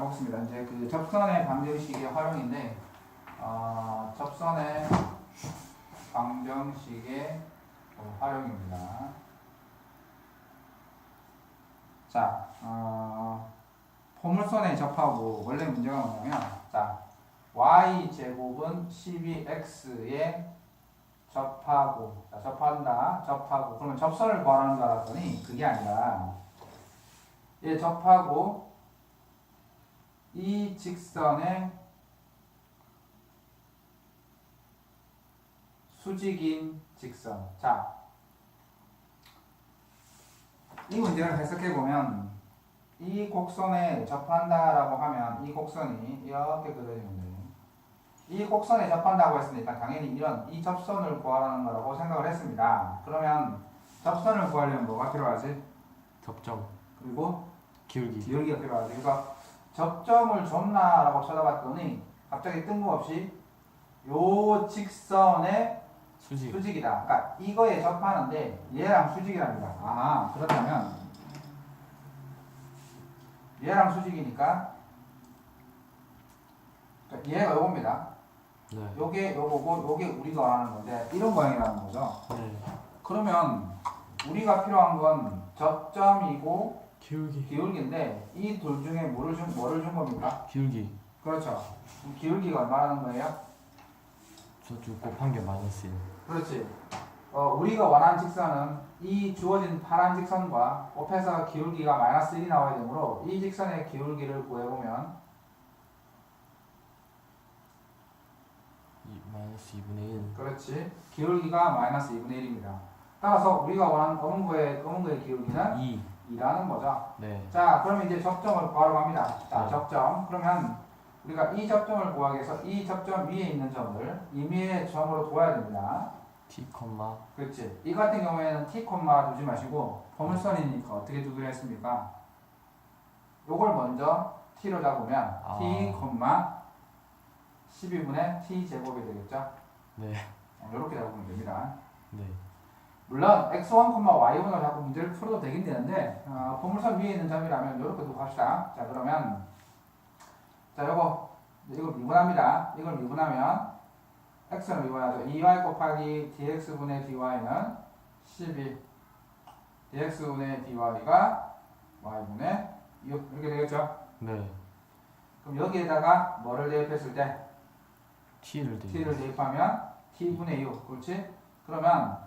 해보겠습니다. 이제 그 접선의 방정식의 활용인데, 어, 접선의 방정식의 어, 활용입니다. 자, 어, 포물선에 접하고 원래 문제가 뭐냐면, 자, y 제곱은 12x에 접하고, 자, 접한다, 접하고, 그러면 접선을 구하라는 줄 알았더니 그게 아니라, 얘 접하고 이 직선의 수직인 직선. 자, 이 문제를 해석해 보면 이 곡선에 접한다라고 하면 이 곡선이 이렇게 돼요. 이 곡선에 접한다고 했으니까 당연히 이런 이 접선을 구하라는 거라고 생각을 했습니다. 그러면 접선을 구하려면 뭐가 필요하지? 접점 그리고 기울기 기울기가 필요하지. 그러니 까 접점을 줬나라고 쳐다봤더니 갑자기 뜬금없이 요 직선의 수직 수직이다. 그러니까 이거에 접하는데 얘랑 수직이랍니다. 아 그렇다면 얘랑 수직이니까 자, 얘가 요겁니다. 네. 요게 요거고 요게 우리가 원하는 건데 이런 모양이라는 거죠. 네. 그러면 우리가 필요한 건 접점이고 기울기 기울기인데 이 둘 중에 뭐를 준 뭐를 준 겁니까? 기울기 그렇죠. 그럼 기울기가 얼마라는 거예요? 저쪽 곱한 게 마이너스 1 그렇지. 어, 우리가 원하는 직선은 이 주어진 파란 직선과 곱해서 기울기가 마이너스 1이 나와야 되므로 이 직선의 기울기를 구해보면 이 마이너스 2분의 1 그렇지. 기울기가 마이너스 2분의 1입니다. 따라서 우리가 원하는 검은 거의 검은 거의 기울기는 2 2라는 거죠. 네. 자, 그러면 이제 접점을 구하러 갑니다. 자, 네. 접점. 그러면 우리가 이 접점을 구하기 위해서 이 접점 위에 있는 점을 임의의 점으로 둬야 됩니다. t 그렇지. 이 같은 경우에는 t 두지 마시고 포물선이니까 어떻게 두기로 했습니까? 요걸 먼저 t로 잡으면 아. t 콤마 12분의 t 제곱이 되겠죠? 네. 이렇게 잡으면 됩니다. 네. 물론 x1, y1을 잡고 문제를 풀어도 되긴 되는데 어, 포물선 위에 있는 점이라면 이렇게 두고 합시다. 자 그러면 자 요거 이걸 미분합니다. 이걸 미분하면 x는 미분하죠. 2y 곱하기 dx분의 dy는 12 dx분의 dy가 y분의 6 이렇게 되겠죠. 네. 그럼 여기에다가 뭐를 대입했을 때 t를 대 t를 대입하면 t분의 6 그렇지? 그러면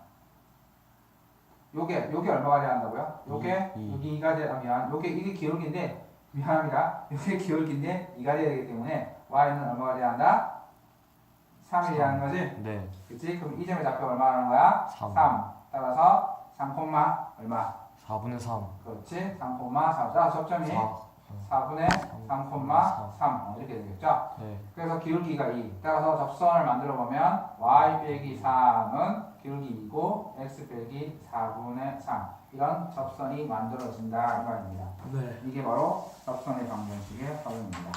요게 요게 얼마가 돼야 한다고요? 요게 이, 이. 여기 2가 되면 요게 이게 기울기인데 미안합니다. 요게 기울기인데 2가 돼야 되기 때문에 y는 얼마가 돼야 한다? 3이 돼야 하는 거지? 네. 그치? 그럼 이 점의 좌표 얼마라는 거야? 3 따라서 3 콤마 얼마? 4분의 3 그렇지? 3 콤마 4 자, 접점이 4 4분의 3 콤마 3 이렇게 되겠죠? 네. 그래서 기울기가 2. 따라서 접선을 만들어 보면 y 빼기 3은 기울기 2고 x 빼기 4분의 3 이런 접선이 만들어진다 이 말입니다. 네. 이게 바로 접선의 방정식의 활용입니다.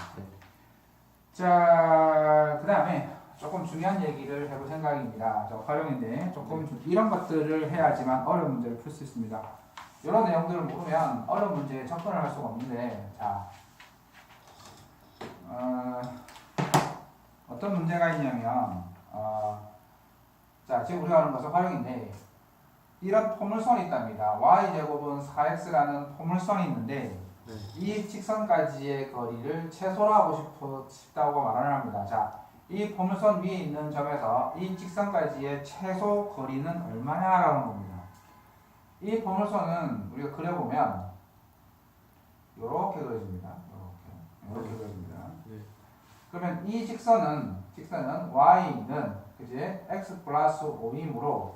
자, 그 다음에 조금 중요한 얘기를 해볼 생각입니다. 저 활용인데 조금 좀 이런 것들을 해야지만 어려운 문제를 풀 수 있습니다. 이런 내용들을 모르면 어려운 문제에 접근을 할 수가 없는데, 자, 어, 어떤 문제가 있냐면, 어, 자, 지금 우리가 하는 것은 활용인데, 이런 포물선이 있답니다. y제곱은 4x라는 포물선이 있는데, 네. 이 직선까지의 거리를 최소로 하고 싶어, 싶다고 말을 합니다. 자, 이 포물선 위에 있는 점에서 이 직선까지의 최소 거리는 얼마냐라는 겁니다. 이 포물선은 우리가 그려보면 이렇게 그려집니다. 이렇게 이렇게 그려집니다. 네. 그러면 이 직선은 직선은 y는 그지 x 플러스 5이므로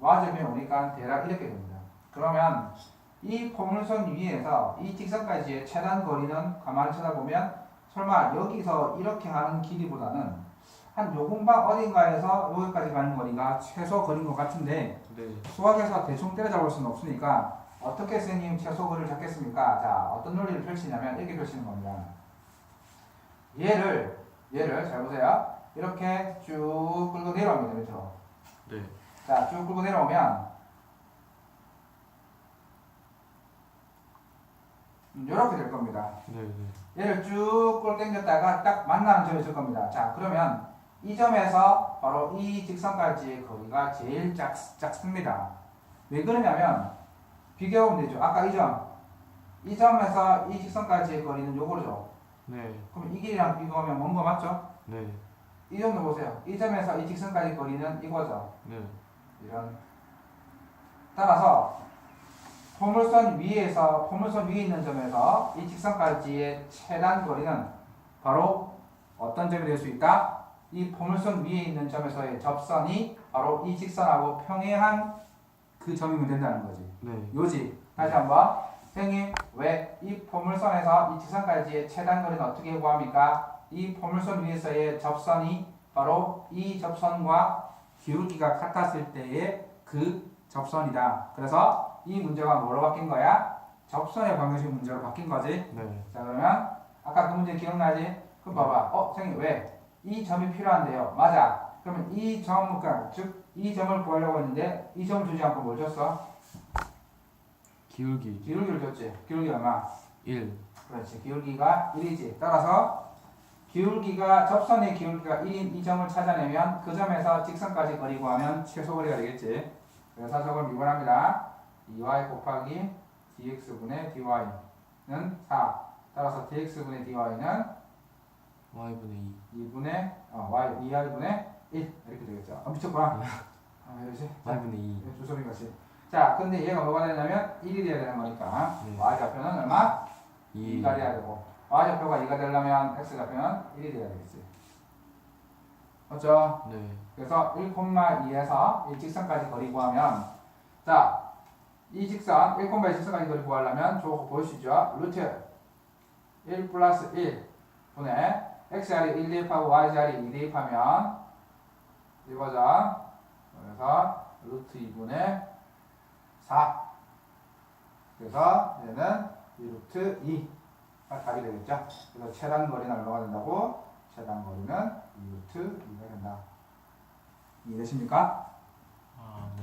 y점이 오니까 대략 이렇게 됩니다. 그러면 이 포물선 위에서 이 직선까지의 최단 거리는 가만히 쳐다보면 설마 여기서 이렇게 하는 길이보다는 한 요금방 어딘가에서 여기까지 가는 거리가 최소 거리인 것 같은데 네. 수학에서 대충 때려잡을 수는 없으니까 어떻게 선생님 최소 거리를 잡겠습니까? 자 어떤 논리를 펼치냐면 이렇게 펼치는 겁니다. 얘를 얘를 잘 보세요. 이렇게 쭉 끌고 내려옵니다 밑으로. 네. 자, 쭉 끌고 내려오면 이렇게 될 겁니다. 네, 네. 얘를 쭉골 당겼다가 딱 만나는 점이 있을 겁니다. 자, 그러면 이 점에서 바로 이 직선까지의 거리가 제일 작, 작습니다. 왜 그러냐면 비교하면 되죠. 아까 이 점. 이 점에서 이 직선까지의 거리는 요거죠. 네, 그럼 이 길이랑 비교하면 먼 거 맞죠? 네, 이 점도 보세요. 이 점에서 이 직선까지 거리는 이거죠. 네. 이런. 따라서 포물선 위에서 포물선 위에 있는 점에서 이 직선까지의 최단 거리는 바로 어떤 점이 될 수 있다? 이 포물선 위에 있는 점에서의 접선이 바로 이 직선하고 평행한 그 점이면 된다는 거지. 네. 요지. 다시 한번. 선생님, 왜이 포물선에서 이 직선까지의 최단 거리는 어떻게 구합니까? 이 포물선 위에서의 접선이 바로 이 접선과 기울기가 같았을 때의 그 접선이다. 그래서 이 문제가 뭐로 바뀐 거야? 접선의 방정식 문제로 바뀐 거지. 네. 자 그러면 아까 그 문제 기억나지? 그럼 봐봐. 어, 선생님 왜? 이 점이 필요한데요. 맞아. 그러면 이 점, 그러니까 즉 이 점을 구하려고 했는데 이 점을 주지 않고 뭘 줬어? 기울기 기울기를 줬지. 기울기 얼마? 1. 그렇지. 기울기가 1이지. 따라서 기울기가 접선의 기울기가 1인 이 점을 찾아내면 그 점에서 직선까지 거리 구하면 최소 거리가 되겠지. 그래서 저걸 미분합니다. 2y 곱하기 dx분의 dy는 4. 따라서 dx분의 dy는 y분의 2. 2분의 어, y 2y분의 1 이렇게 되겠죠. 아, 미쳤구나. 아, 이러지? 자, y분의 2. 주소리 같이. 자, 근데 얘가 뭐가 되냐면 1이 돼야 되는 거니까 네. y 좌표는 얼마? 2. 2가 돼야 되고 y 좌표가 2가 되려면 x 좌표는 1이 돼야 되겠지. 맞죠? 네. 그래서 1,2에서 이 직선까지 거리 구하면 자, 이 직선 1,2 직선까지 거리 구하려면 저거 보이시죠? 루트 1 플러스 1 분의 x 자리 1 대입하고 y 자리 2 대입하면 이거죠. 그래서 루트 2분의 4 그래서 얘는 2 루트 2가 답이 되겠죠. 그래서 최단 거리는 얼마가 된다고? 최단 거리는 2 루트 2가 된다. 이해되십니까? 아, 네.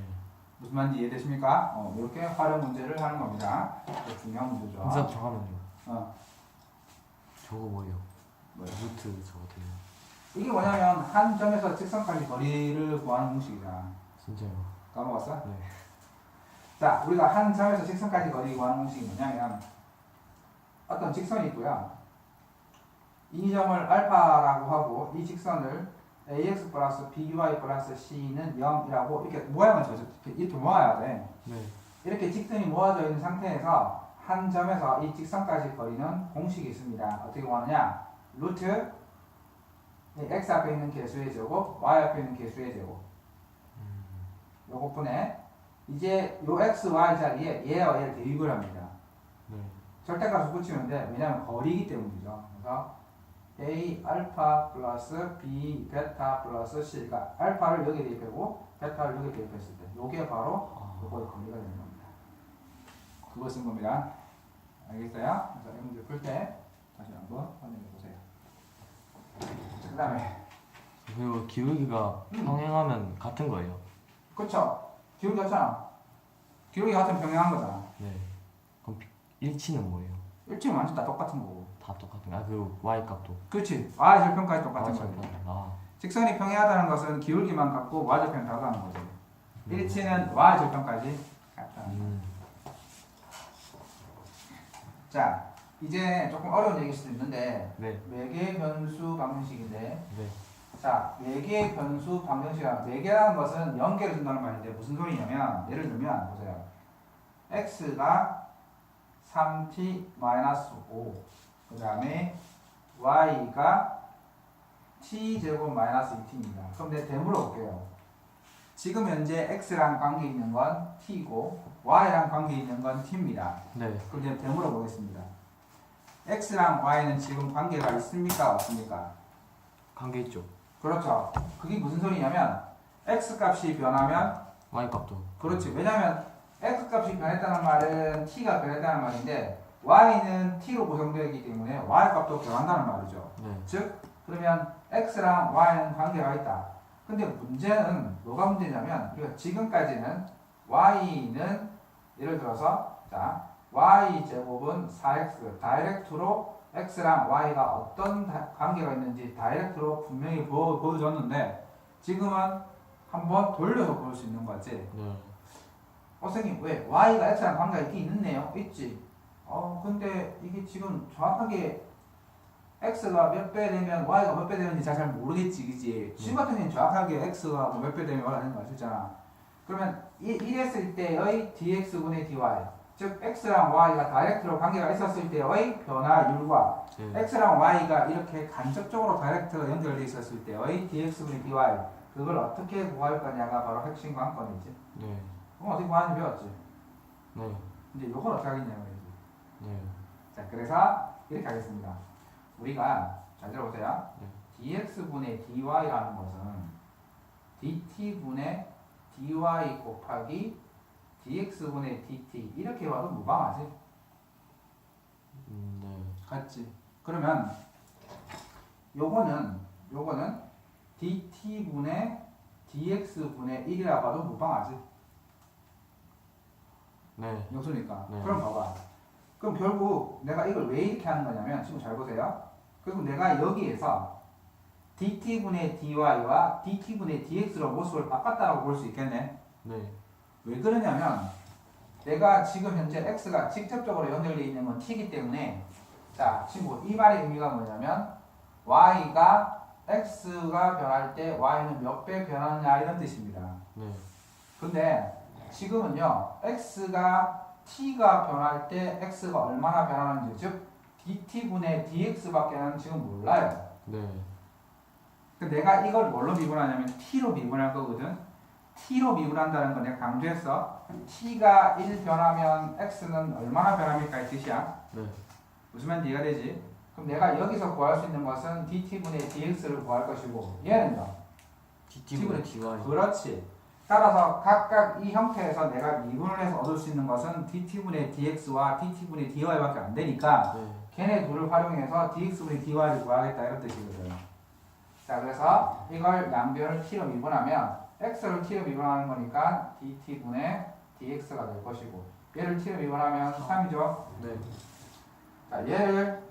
무슨 말인지 이해되십니까? 어, 이렇게 활용 문제를 하는 겁니다. 중요한 문제죠. 인사 정하면요. 어, 저거 뭐예요? 뭐요? 루트 저거 되요 이게 뭐냐면 한 점에서 직선까지 거리를 구하는 공식이잖아. 진짜요? 까먹었어? 네. 자, 우리가 한 점에서 직선까지 거리 구하는 공식이 뭐냐면 어떤 직선이 있고요. 이 점을 알파라고 하고 이 직선을 ax 플러스 by 플러스 c는 0이라고 이렇게 모양을 저 이렇게 모아야 돼. 네. 이렇게 직선이 모아져 있는 상태에서 한 점에서 이 직선까지 거리는 공식이 있습니다. 어떻게 구하느냐? 루트 이 x 앞에 있는 개수의 제곱, y 앞에 있는 개수의 제곱. 요것분에 이제 요 x, y 자리에 얘와 얘를 대입을 합니다. 네. 절대값을 붙이면 돼. 왜냐하면 거리이기 때문이죠. 그래서 a 알파 플러스 b 베타 플러스 c 그러니까 알파를 여기 대입하고 베타를 여기 대입했을 때 요게 바로 아, 요거의 거리가 되는 겁니다. 그거 쓴 겁니다. 알겠어요? 그래서 이 문제 풀 때 다시 한번 확인해 보세요. 그 다음에 그리고 기울기가 평행하면 같은 거예요. 그쵸? 기울기 같잖아. 기울기 같은 평행한 거잖아. 네. 그럼 비- 일치는 뭐예요? 일치는 완전 다 똑같은 거고. 다 똑같은 거. 아, 그리고 y 값도 그렇지. y 절편까지 똑같은 거지. 절편. 아, 직선이 평행하다는 것은 기울기만 같고 y 절편 다 가는 거지. 음. 일치는 y 절편까지 같다. 음. 자, 이제 조금 어려운 얘기일 수도 있는데 네. 매개 변수 방정식인데 네. 자, 매개 변수 방정식이란 매개라는 것은 연계를 준다는 말인데 무슨 소리냐면 예를 들면 보세요. x가 3t-5 그 다음에 y가 t제곱 마이너스 2t입니다. 그럼 내가 대물어 볼게요. 지금 현재 x랑 관계 있는 건 t고 y랑 관계 있는 건 t입니다. 네. 그럼 이제 대물어 보겠습니다. X랑 y는 지금 관계가 있습니까? 없습니까? 관계 있죠. 그렇죠. 그게 무슨 소리냐면 x 값이 변하면 y 값도. 그렇지. 왜냐하면 x 값이 변했다는 말은 t가 변했다는 말인데 y는 t로 구성되기 때문에 y 값도 변한다는 말이죠. 네. 즉 그러면 x랑 y는 관계가 있다. 근데 문제는 뭐가 문제냐면 우리가 지금까지는 y는 예를 들어서 자 y 제곱은 4x 다이렉트로 x랑 y가 어떤 다- 관계가 있는지 다이렉트로 분명히 보, 보여줬는데 지금은 한번 돌려서 볼 수 있는 거지. 네. 어, 선생님, 왜? Y가 X랑 관계가 있긴 있네요. 있지. 어, 근데 이게 지금 정확하게 X가 몇 배 되면 Y가 몇 배 되는지 잘, 잘 모르겠지, 그지? 지금 같은 경우는 정확하게 X가 뭐 몇배 되면 되는 거 아시잖아. 그러면 이, 이랬을 때의 dx분의 dy, 즉 X랑 Y가 다이렉트로 관계가 있었을 때의 변화율과 네. X랑 Y가 이렇게 간접적으로 다이렉트로 연결되어 있었을 때의 dx분의 dy, 그걸 어떻게 구할 거냐가 바로 핵심 관건이지. 네. 그럼 어떻게 구하는지 배웠지? 네. 이제 요걸 어떻게 하겠냐고 이제. 네. 자, 그래서 이렇게 하겠습니다. 우리가 잘 들어보세요. 네. dx분의 dy라는 것은 dt분의 dy 곱하기 dx분의 dt 이렇게 봐도 무방하지? 음, 네. 같지? 그러면 요거는 요거는 dt분의 dx분의 1이라 봐도 무방하지? 네. 용수니까. 네. 그럼 봐봐. 그럼 결국 내가 이걸 왜 이렇게 하는 거냐면 지금 잘 보세요. 그리고 내가 여기에서 dt분의 dy와 dt분의 dx로 모습을 바꿨다라고 볼 수 있겠네. 네. 왜 그러냐면 내가 지금 현재 x가 직접적으로 연결되어 있는 건 t이기 때문에 자 친구 이 말의 의미가 뭐냐면 y가 x가 변할 때 y는 몇 배 변하느냐 이런 뜻입니다. 네. 근데 지금은요 x가 t가 변할 때 x가 얼마나 변하는지 즉 dt분의 dx밖에는 지금 몰라요 네. 그 내가 이걸 뭘로 미분하냐면 t로 미분할 거거든 t로 미분 한다는 건 내가 강조했어 t가 1 변하면 x는 얼마나 변합니까 이 뜻이야 네. 무슨 말인지 이해가 되지? 그럼 내가 여기서 구할 수 있는 것은 dt분의 dx를 구할 것이고 얘는요 DT분의 DY. 그렇지. 따라서 각각 이 형태에서 내가 미분을 해서 얻을 수 있는 것은 dt분의 dx와 dt분의 dy밖에 안 되니까 네. 걔네 둘을 활용해서 dx분의 dy를 구하겠다 이런 뜻이거든. 자 그래서 이걸 양변을 t로 미분하면 x를 t로 미분하는 거니까 dt분의 dx가 될 것이고 얘를 t로 미분하면 3이죠. 네. 자 얘를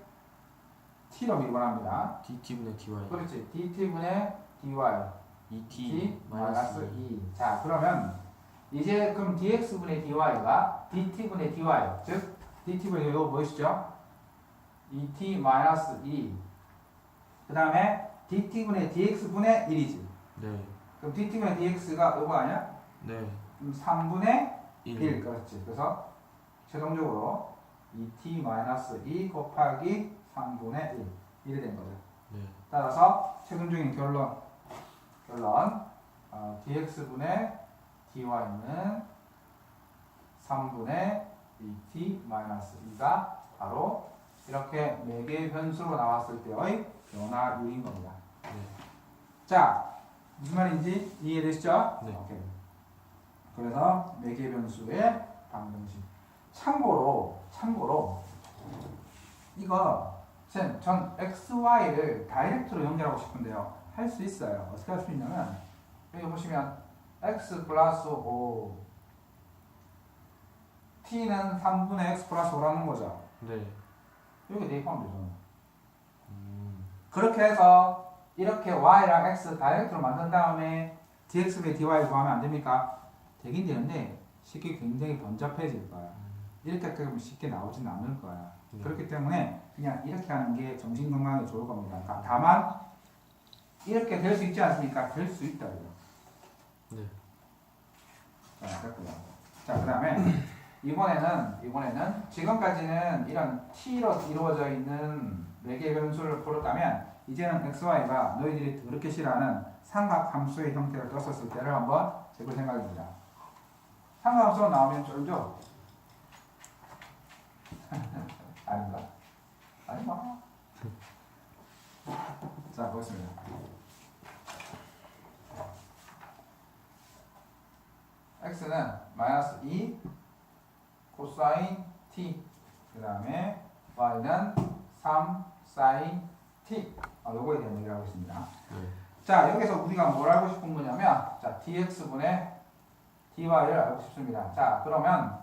t로 미분합니다. DT분의 DY. 그렇지. dt분의 dy 2T t 마이너스 마이너스 2. 자, 그러면 이제 그럼 dx분의 dy가 dt분의 dy, 즉 dt분의 이거 무엇이죠? 2t 마이너스 2. 그 다음에 dt분의 dx분의 1이지. 네. 그럼 dt분의 dx가 이거 아니야? 네. 그럼 3분의 1. 1. 그렇지. 그래서 최종적으로 2t 마이너스 2 곱하기 3분의 1. 이래 된 거죠. 네. 따라서 최종적인 결론 결론 어, dx분의 dy는 3분의 2t 마이너스 2가 바로 이렇게 4개의 변수로 나왔을 때의 변화율인 겁니다. 네. 자 무슨 말인지 이해되시죠? 네. 오케이. 그래서 4개의 변수의 방정식 참고로 참고로 이거 쌤, 전 x, y를 다이렉트로 연결하고 싶은데요. 할 수 있어요. 어떻게 할 수 있냐면 여기 보시면 x 플러스 5 t는 3분의 x 플러스 5라는 거죠. 네. 여기 대입하면 되죠. 음. 그렇게 해서 이렇게 y랑 x 다이렉트로 만든 다음에 dx분의 dy 구하면 안 됩니까? 되긴 되는데 쉽게 굉장히 번잡해질 거야. 이렇게 하면 쉽게 나오지는 않을 거야. 네. 그렇기 때문에 그냥 이렇게 하는 게 정신 건강에 좋을 겁니다. 다- 다만 이렇게 될 수 있지 않습니까? 될 수 있다 이거. 네. 자, 됐고요. 자, 그다음에 이번에는 이번에는 지금까지는 이런 t로 이루어져 있는 네 개의 변수를 풀었다면 이제는 x, y가 너희들이 그렇게 싫어하는 삼각 함수의 형태를 떴었을 때를 한번 해볼 생각입니다. 삼각 함수가 나오면 쫄죠? 아닌가? 아닌가? 자, 보겠습니다. x는 마이너스 2 코사인 t 그 다음에 y는 3 사인 t 아, 요거에 대한 얘기를 하고 있습니다. 네. 자 여기서 우리가 뭘 알고 싶은 거냐면 자 dx분의 dy를 알고 싶습니다. 자 그러면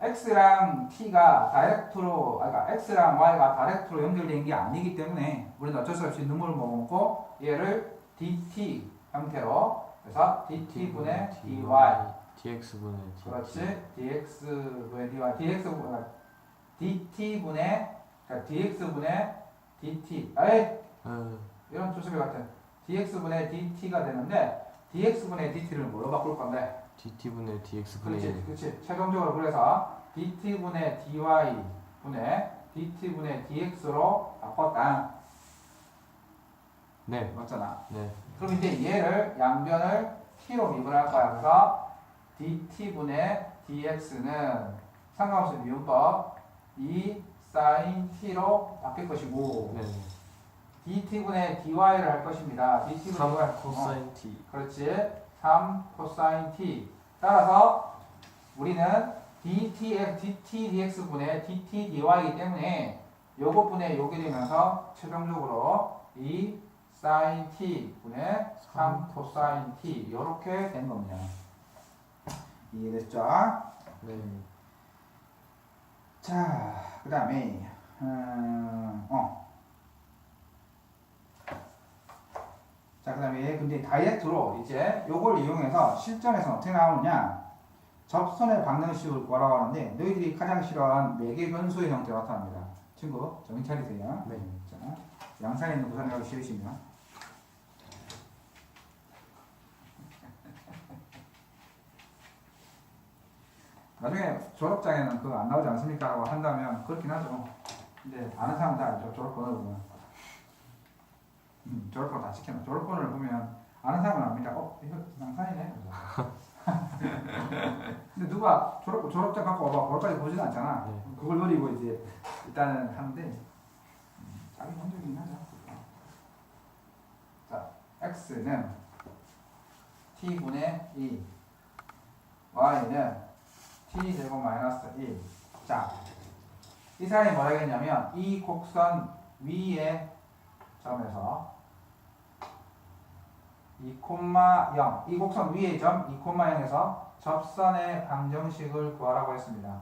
x랑 t가 다이렉트로, 아, 그러니까 x랑 y가 다이렉트로 연결된 게 아니기 때문에 우리는 어쩔 수 없이 눈물을 머금고 얘를 dt 형태로 그래서 dt분의 dy dx분의 dy. 그렇지 dx분의 dy dx분 dt분의 그러니까 dx분의 dt 에이 어, 이런 조수비 같은 dx분의 dt가 되는데 dx분의 dt를 뭐로 바꿀 건데? Dt분의 dx분의 그렇지 그렇지. 최종적으로 그래서 dt분의 dy분의 dt분의 dx로 바꿨다. 네. 맞잖아. 네. 그럼 이제 얘를 양변을 t로 미분할 거야. 그래서 dt분의 dx는 상관없이 미분법 2 sin t로 바뀔 것이고 네. dt분의 dy를 할 것입니다. 3 dt분의 어, 코사인 t. 그렇지. 3 코사인 t. 따라서 우리는 dt, dt dx분의 dt dy이기 때문에 요것분의 요게 되면서 최종적으로 2 sin t 분의 3 코사인 t 이렇게 된 겁니다. 이해됐죠? 네. 자, 그 다음에, 음, 어. 자, 그 다음에, 근데 다이렉트로 이제 요걸 이용해서 실전에서 어떻게 나오느냐. 접선의 방정식을 구하라고 하는데, 너희들이 가장 싫어하는 매개 변수의 형태가 나타납니다. 친구, 정신 차리세요. 네. 자, 양산에 있는 부산이라고 싫으시면. 나중에 졸업장에는 그거 안 나오지 않습니까? 라고 한다면 그렇긴 하죠. 근데 아는 사람 다 알죠. 졸업번호 보면. 음, 졸업번호 다 찍혀놔. 졸업번호를 보면 아는 사람은 압니다. 어, 이거. 그래서. 근데 누가 졸업, 졸업장 갖고 와봐. 거기까지 보지는 않잖아. 네. 그걸 노리고 이제 일단은 하는데 음, 자기 먼저긴 하죠. 자, x는 t분의 2 y는 t 제곱 마이너스 1. 자, 이 사람이 뭐라 했냐면 이 곡선 위의 점에서 2,0, 이 곡선 위의 점 2,0에서 접선의 방정식을 구하라고 했습니다.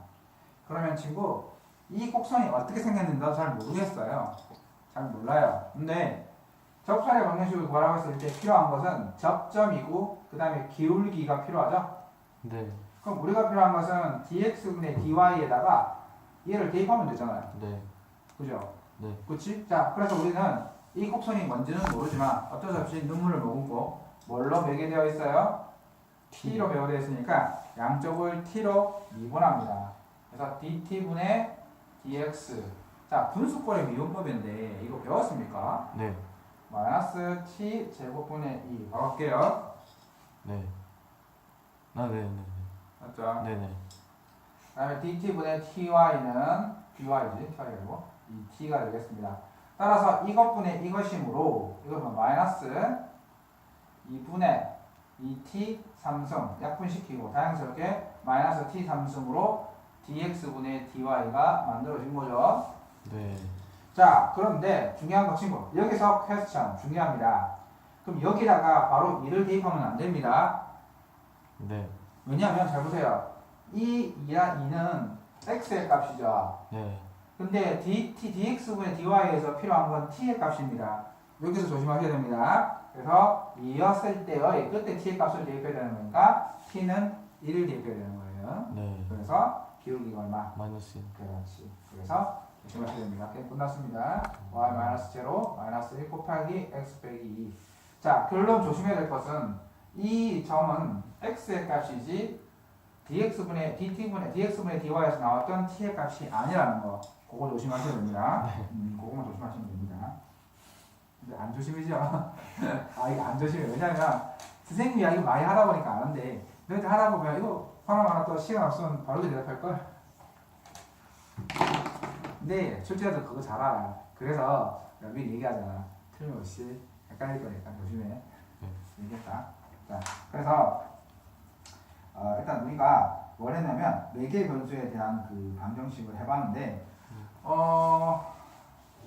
그러면 친구, 이 곡선이 어떻게 생겼는지 잘 모르겠어요. 잘 몰라요. 근데 접선의 방정식을 구하라고 했을 때 필요한 것은 접점이고 그 다음에 기울기가 필요하죠. 네. 그럼 우리가 필요한 것은 dx분의 dy에다가 얘를 대입하면 되잖아요. 네. 그죠? 네. 그치? 자, 그래서 우리는 이 곡선이 뭔지는 모르지만 어쩔 수 없이 눈물을 머금고 뭘로 매개되어 있어요? t로 매개되어 있으니까 양쪽을 t로 미분합니다. 그래서 dt분의 dx 자, 분수꼴의 미분법인데 이거 배웠습니까? 네. 마이너스 t 제곱분의 2 바로 할게요. 네. 아, 네, 네. 맞죠? 네. 네. 그 다음에 dt분의 ty는 dy지, ty가 아니고 이 t가 되겠습니다. 따라서 이것분의 이것이므로 이거는 마이너스 2분의 2t 3승 약분시키고 다양스럽게 마이너스 t 3승으로 dx분의 dy가 만들어진 거죠. 네. 자, 그런데 중요한 거 친구 여기서 퀘스천 중요합니다. 그럼 여기다가 바로 2를 대입하면 안 됩니다. 네. 왜냐하면 잘 보세요. 이 2랑 2는 x의 값이죠. 네. 근데 dt, dx분의 dy에서 필요한 건 t의 값입니다. 여기서 조심하셔야 됩니다. 그래서 2였을 때의 끝에 t의 값을 대입해야 되는 거니까 t는 1을 대입해야 되는 거예요. 네. 그래서 기울기가 얼마? 마이너스. 그렇지. 그래서 조심하셔야 됩니다. 게임 끝났습니다. y 마이너스 제로 마이너스 1 곱하기 x 빼기 2. 자, 결론 조심해야 될 것은 이 점은 x의 값이지 dx분의 dt분의 dx분의 dy에서 나왔던 t의 값이 아니라는 거. 그거 조심하셔야 됩니다. 음, 그거만 조심하시면 됩니다. 근데 안 조심이죠? 아, 이거 안 조심해. 왜냐면 선생님이 이야기 많이 하다 보니까 아는데 너희들 하다 보면 이거 하나 하나 또 시간 없으면 바로 대답할 걸. 근데 출제자도 그거 잘 알아. 그래서 미리 얘기하잖아. 틀림없이 헷갈릴 거니까 조심해. 얘기했다. 자, 그래서 어, 일단 우리가 뭘 했냐면 매개 변수에 대한 그 방정식을 해봤는데 어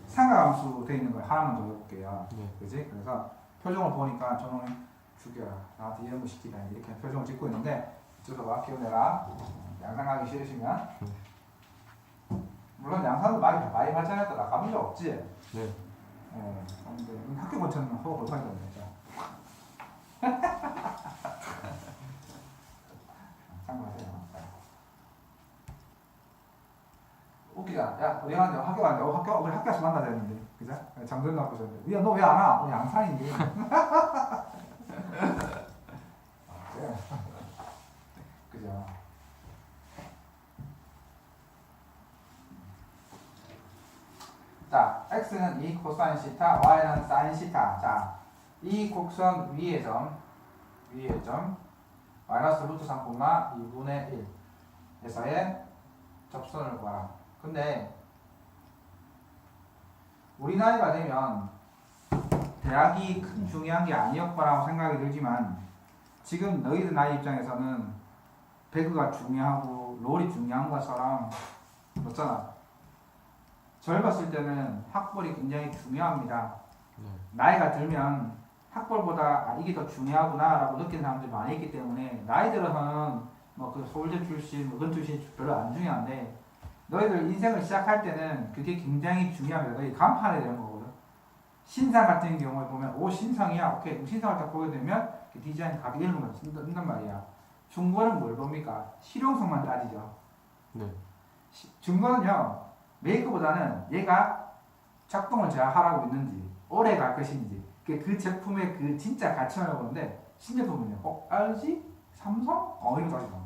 상가함수 돼 있는 걸 하나만 더 해볼게요. 네. 그지? 그래서 표정을 보니까 저는 죽여라. 나한테 이런 거 시키다. 이렇게 표정을 짓고 있는데 이쪽으로 와 키워내라. 양산 가기 싫으시면 물론 양산도 많이 많이 발전했다 나 가본 적 없지 네. 예, 근데 학교 근처는 허가 못하겠네 진짜 참고하세요 네. 웃기잖아 야 우리 갔는데 학교 갔는데 어, 학교 우리 학교에서 만나야 되는데 그죠? 장전 나고 있었는데 야 너 왜 안 와? 우리 양산인데 아, 그래. 그죠? 자, x는 2 코사인 시타, y는 사인 시타. 자, 이 곡선 위의 점, 위의 점, 마이너스 루트 3, 2분의 1에서의 접선을 구하라. 근데 우리 나이가 되면 대학이 큰 중요한 게 아니었거라고 생각이 들지만 지금 너희들 나이 입장에서는 배그가 중요하고 롤이 중요한 것처럼 맞잖아. 젊었을 때는 학벌이 굉장히 중요합니다. 네. 나이가 들면 학벌보다 아, 이게 더 중요하구나라고 느끼는 사람들이 많이 있기 때문에 나이 들어서는 뭐 그 서울대 출신, 뭐 그런 출신 별로 안 중요한데 너희들 인생을 시작할 때는 그게 굉장히 중요합니다. 너희 간판에 대한 거거든. 신상 같은 경우에 보면 오 신상이야. 오케이 신상을 딱 보게 되면 그 디자인 가격 이런 걸 쓴단 말이야. 중고는 뭘 봅니까? 실용성만 따지죠. 네. 시- 중고는요 메이크보다는 얘가 작동을 잘 하라고 있는지 오래 갈 것인지 그, 그 제품의 그 진짜 가치만을 보는데 신제품은요 어? LG? 삼성? 어 이런 거 따지죠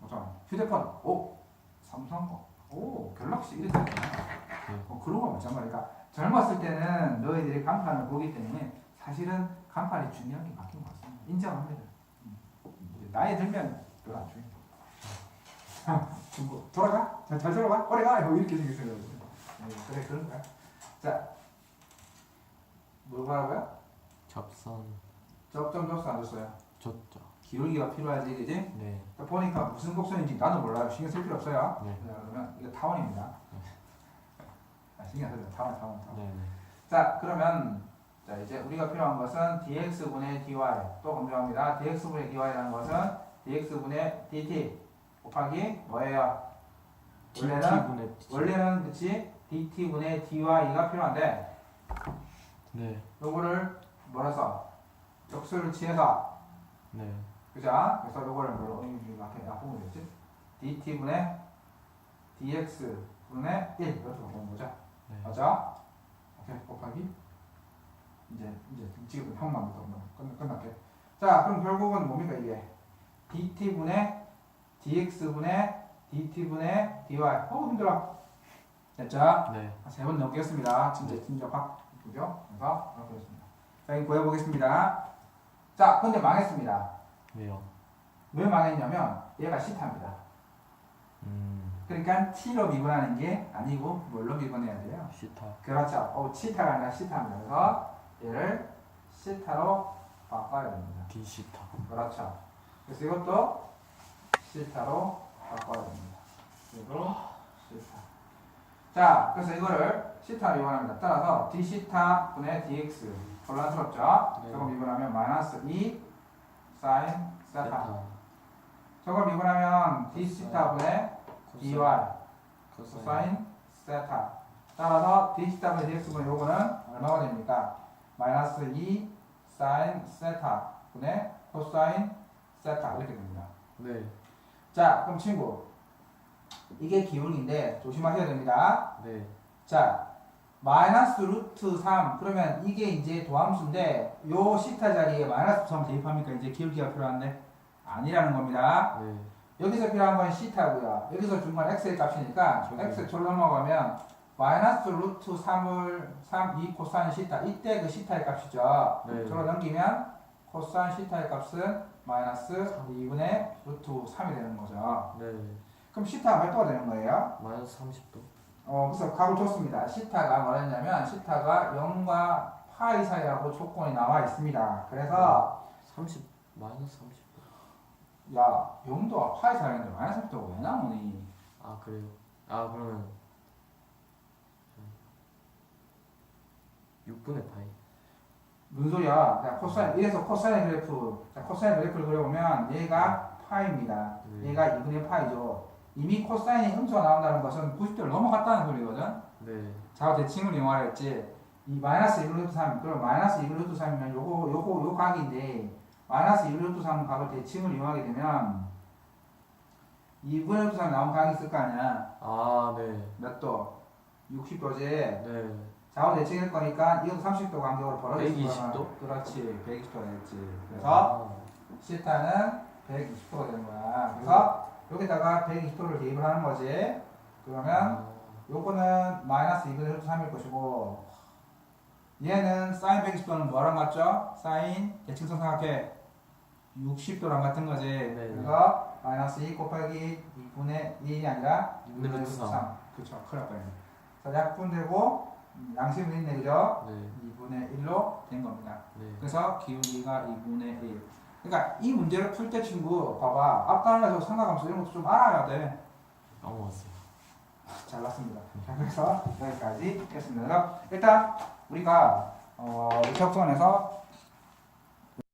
맞잖아 휴대폰 오 삼성 어, 오 갤럭시 이렇게 따지잖아 어, 그런 거 마찬가지니까 젊었을 때는 너희들이 간판을 보기 때문에 사실은 간판이 중요한 게 맞긴 맞습니다 인정합니다 음. 나이 들면 별로 안 중요해 중고 돌아가? 잘, 잘 돌아가? 오래 가? 뭐 이렇게 생겼어요. 네, 그래 그런 거야. 자, 뭐라고요? 접선. 접점 접수 안 줬어요. 줬죠. 기울기가 필요하지, 그지? 네. 자, 보니까 무슨 곡선인지 나도 몰라요. 신경 쓸 필요 없어요. 네. 자, 그러면 이거 타원입니다. 아, 신경 쓰세요. 타원, 타원, 타원. 네. 네. 자, 그러면 자 이제 우리가 필요한 것은 dx분의 dy 또 검증합니다. dx분의 dy라는 것은 dx분의 dt 곱하기 뭐예요? 원래는 DT분의 원래는 그치 dt분의 dy가 필요한데 네. 요거를 뭐라서 역수를 취해서 네. 그죠? 그래서 요거를 뭐로 이렇게 약분을 됐지? dt분의 dx분의 1 이렇게 바꾸는 거죠. 네. 맞아? 오케이 곱하기 이제 이제 지금 형만부터 끝 끝날게. 자 그럼 결국은 뭡니까 이게 dt분의 dx분의 dt분의 dy. 어 힘들어. 됐죠? 네. 세번 넘기겠습니다. 진짜 진짜 확 그죠? 그래서 이렇게 했습니다. 자, 이거 구해보겠습니다. 자, 근데 망했습니다. 왜요? 왜 망했냐면 얘가 시타입니다. 음. 그러니까 t로 미분하는 게 아니고 뭘로 미분해야 돼요? 시타. 그렇죠. 어, 시타가 아니라 시타입니다. 그래서 얘를 시타로 바꿔야 됩니다. D 시타. 그렇죠. 그래서 이것도 시타로 바꿔야 됩니다. 그리고 시타. 자, 그래서 이거를 시타로 이용합니다. 따라서 d 시타 분의 dx 혼란스럽죠? 네. 저거 미분하면 마이너스 2 사인 세타. 저걸 미분하면 d 시타 분의 dy 코사인. 코사인 세타. 따라서 d 시타 분의 dx분의 요거는 얼마가 됩니까? 마이너스 2 사인 세타 분의 코사인 세타 이렇게 됩니다. 네. 자, 그럼 친구 이게 기울기인데 조심하셔야 됩니다. 네. 자, 마이너스 루트 3 그러면 이게 이제 도함수인데 요 시타 자리에 마이너스 3 대입합니까? 이제 기울기가 필요한데 아니라는 겁니다. 네. 여기서 필요한 건 시타고요. 여기서 준건 x의 값이니까 저기. x 졸 넘어가면 마이너스 루트 3을 3, 2 코사인 시타 이때 그 시타의 값이죠. 네. 졸로 넘기면 코사인 시타의 값은 마이너스 2분의 루트 3이 되는 거죠. 네. 그럼 시타가 몇 도가 되는 거예요? 마이너스 30도. 어, 그래서 값을 줬습니다. 시타가 뭐랬냐면 시타가 0과 파이 사이라고 조건이 나와 있습니다. 그래서 30 마이너스 30도. 야 0도와 파이 사이인데 마이너스 10도가 왜 나오니? 아 그래요. 아 그러면 6분의 파이. 무슨 소리야? 자, 코사인, 이래서 코사인 그래프, 자, 코사인 그래프를 그려보면 얘가 파이입니다. 네. 네. 얘가 2분의 파이죠. 이미 코사인이 음수가 나온다는 것은 90도를 넘어갔다는 소리거든. 네. 좌우 대칭을 이용하라 했지. 이 마이너스 2분의 루트 3, 그럼 마이너스 2분의 루트 3이면 요거, 요거, 요 각인데, 마이너스 2분의 루트 3 각을 대칭을 이용하게 되면, 2분의 루트 3 나온 각이 있을 거 아니야. 아, 네. 몇 도? 60도지. 네. 좌우 대칭일 거니까 이것도 30도 간격으로 벌어질 120 도? 그렇지. 120도가 되겠지. 그래서 아, 시타는 120도가 되는 거야. 그래서 여기다가 120도를 대입을 하는 거지. 그러면 요거는 마이너스 2분의 루트 3일 것이고 얘는 사인 120도는 뭐랑 같죠? 사인 대칭성 삼각형 60도랑 같은 거지. 네. 그래서 마이너스 2 곱하기 2분의 1이 아니라 2분의 루트 3. 그렇죠. 큰일 날 뻔했네. 자, 약분되고 음, 양심은 있네, 그죠? 네. 2분의 1로 된 겁니다. 네. 그래서 기울기가 2분의 1. 그러니까 이 문제를 풀 때 친구 봐봐 앞단에서 삼각함수 이런 것도 좀 알아야 돼. 까먹었어요. 잘났습니다. 자 그래서 여기까지 했습니다. 그래서 일단 우리가 어, 이차선에서